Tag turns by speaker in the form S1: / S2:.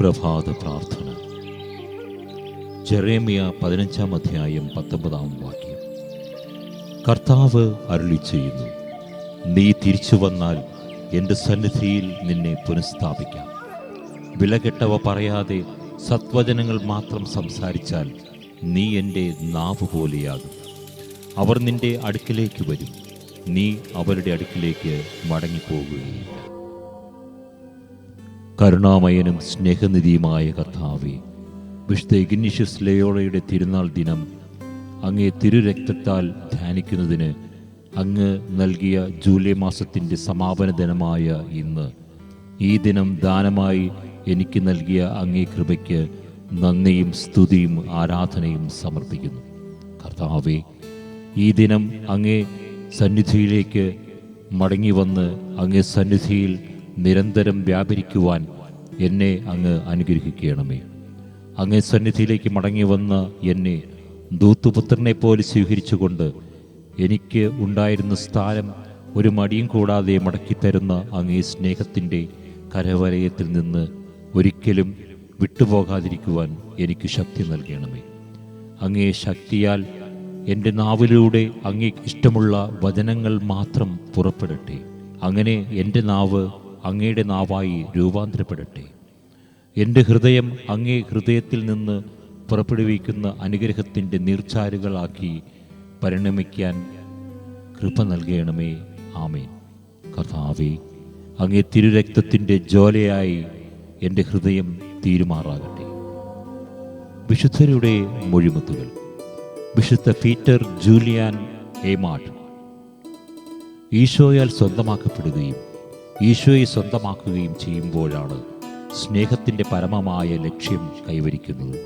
S1: പ്രഭാത പ്രാർത്ഥന. ജെറേമിയ പതിനഞ്ചാം അധ്യായം പത്തൊമ്പതാം വാക്യം. കർത്താവ് അരുളി ചെയ്യുന്നു നീ തിരിച്ചു വന്നാൽ എന്റെ സന്നിധിയിൽ നിന്നെ പുനഃസ്ഥാപിക്കാം. വിലകെട്ടവ പറയാതെ സത്വചനങ്ങൾ മാത്രം സംസാരിച്ചാൽ നീ എന്റെ നാവ് പോലെയാകും. അവർ നിന്റെ അടുക്കിലേക്ക് വരും. നീ അവരുടെ അടുക്കിലേക്ക് മടങ്ങിപ്പോകുകയില്ല. കരുണാമയനും സ്നേഹനിധിയുമായ കർത്താവെ വിശുദ്ധ ഇഗ്നീഷ്യസ് ലയോളയുടെ തിരുനാൾ ദിനം അങ്ങേ തിരുരക്തത്താൽ ധ്യാനിക്കുന്നതിന് അങ്ങ് നൽകിയ ജൂലൈ മാസത്തിന്റെ സമാപന ദിനമായ ഇന്ന്. ഈ ദിനം ദാനമായി എനിക്ക് നൽകിയ അങ്ങേ കൃപയ്ക്ക് നന്ദിയും സ്തുതിയും ആരാധനയും സമർപ്പിക്കുന്നു. കർത്താവെ ഈ ദിനം അങ്ങേ സന്നിധിയിലേക്ക് മടങ്ങി വന്ന് അങ്ങേ സന്നിധിയിൽ നിരന്തരം വ്യാപരിക്കുവാൻ എന്നെ അങ്ങ് അനുഗ്രഹിക്കണമേ. അങ്ങേ സന്നിധിയിലേക്ക് മടങ്ങി വന്ന എന്നെ ദൂത്തുപുത്രനെ പോലെ സ്വീകരിച്ചുകൊണ്ട് എനിക്ക് ഉണ്ടായിരുന്ന സ്ഥാനം ഒരു മടിയും കൂടാതെ മടക്കിത്തരുന്ന അങ്ങേ സ്നേഹത്തിന്റെ കരവലയത്തിൽ നിന്ന് ഒരിക്കലും വിട്ടുപോകാതിരിക്കുവാൻ എനിക്ക് ശക്തി നൽകണമേ. അങ്ങേ ശക്തിയാൽ എന്റെ നാവിലൂടെ അങ്ങേക്ക് ഇഷ്ടമുള്ള വചനങ്ങൾ മാത്രം പുറപ്പെടട്ടെ. അങ്ങനെ എന്റെ നാവ് അങ്ങയുടെ നാവായി രൂപാന്തരപ്പെടട്ടെ. എന്റെ ഹൃദയം അങ്ങേ ഹൃദയത്തിൽ നിന്ന് പുറപ്പെടുവിക്കുന്ന അനുഗ്രഹത്തിന്റെ നീർച്ചാലുകളാക്കി പരിണമിക്കാൻ കൃപ നൽകണമേ. ആമേൻ. കർത്താവേ അങ്ങേ തിരുരക്തത്തിന്റെ ജോലയായി എന്റെ ഹൃദയം തീരുമാറാകട്ടെ. വിശുദ്ധരുടെ മൊഴിമുത്തുകൾ. വിശുദ്ധ പീറ്റർ ജൂലിയാൻ ഏമാട്ട് ഈശോയാൽ സ്വന്തമാക്കപ്പെടുകയും ഈശോയെ സ്വന്തമാക്കുകയും ചെയ്യുമ്പോഴാണ് സ്നേഹത്തിന്റെ പരമമായ ലക്ഷ്യം കൈവരിക്കുന്നത്.